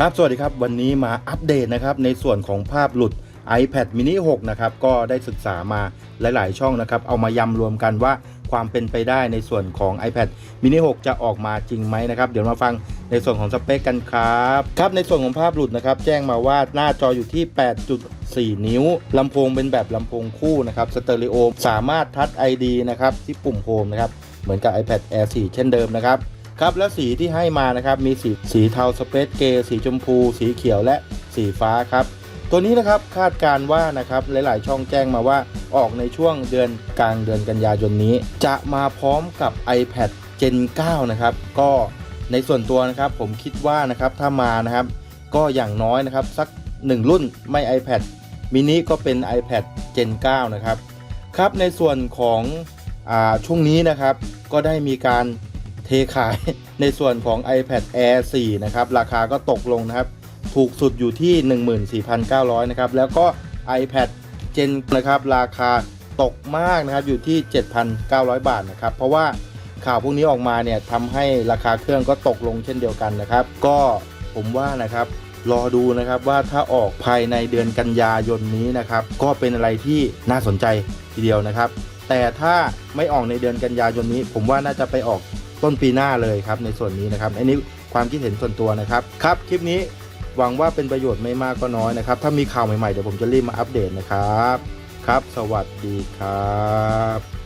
ครับ สวัสดีครับ วันนี้มาอัปเดตนะครับ ในส่วนของภาพหลุด iPad mini 6 นะครับ ก็ได้ศึกษามาหลาย ๆ ช่องนะครับ เอามายำรวมกันว่าความเป็นไปได้ในส่วนของ iPad mini 6 จะออกมาจริงไหมนะครับ เดี๋ยวมาฟังในส่วนของสเปคกันครับ ครับ ในส่วนของภาพหลุดนะครับ แจ้งมาว่าหน้าจออยู่ที่ 8.4 นิ้ว ลำโพงเป็นแบบลำโพงคู่นะครับ สเตอริโอ สามารถทัช ID นะครับ ที่ปุ่มโฮมนะครับ เหมือนกับ iPad Air 4 เช่นเดิมนะครับ ครับและสีที่ให้มานะครับมีสีสีเทาสเปซเกย์สีชมพู สีเขียวและสีฟ้าครับ ตัวนี้นะครับคาดการว่านะครับหลาย ๆ ช่องแจ้งมาว่าออกในช่วงเดือนกลางเดือนกันยายนนี้ จะมาพร้อมกับ iPad Gen 9 นะครับ ก็ในส่วนตัวนะครับผมคิดว่านะครับถ้ามานะครับ ก็อย่างน้อยนะครับสัก 1 รุ่นไม่ iPad mini ก็เป็น iPad Gen 9 นะครับครับในส่วนของอาช่วงนี้นะครับก็ได้มีการ เทขายในส่วนของ iPad Air 4 นะครับ ราคาก็ตกลงนะครับ ถูกสุดอยู่ที่ 14,900 นะครับ แล้วก็ iPad Gen นะครับ ราคาตกมากนะครับ อยู่ที่ 7,900 บาทนะครับ เพราะว่าข่าวพวกนี้ออกมาเนี่ยทำให้ราคาเครื่องก็ตกลงเช่นเดียวกันนะครับ ก็ผมว่านะครับรอดูนะครับว่าถ้าออกภายในเดือนกันยายนนี้นะครับ ก็เป็นอะไรที่น่าสนใจทีเดียวนะครับ แต่ถ้าไม่ออกในเดือนกันยายนนี้ ผมว่าน่าจะไปออก ต้นปีหน้าเลยครับในส่วนนี้นะครับ อันนี้ความคิดเห็นส่วนตัวนะครับ ครับคลิปนี้หวังว่าเป็นประโยชน์ไม่มากก็น้อยนะครับ ถ้ามีข่าวใหม่ๆ เดี๋ยวผมจะรีบมาอัปเดตนะครับ ครับ สวัสดีครับ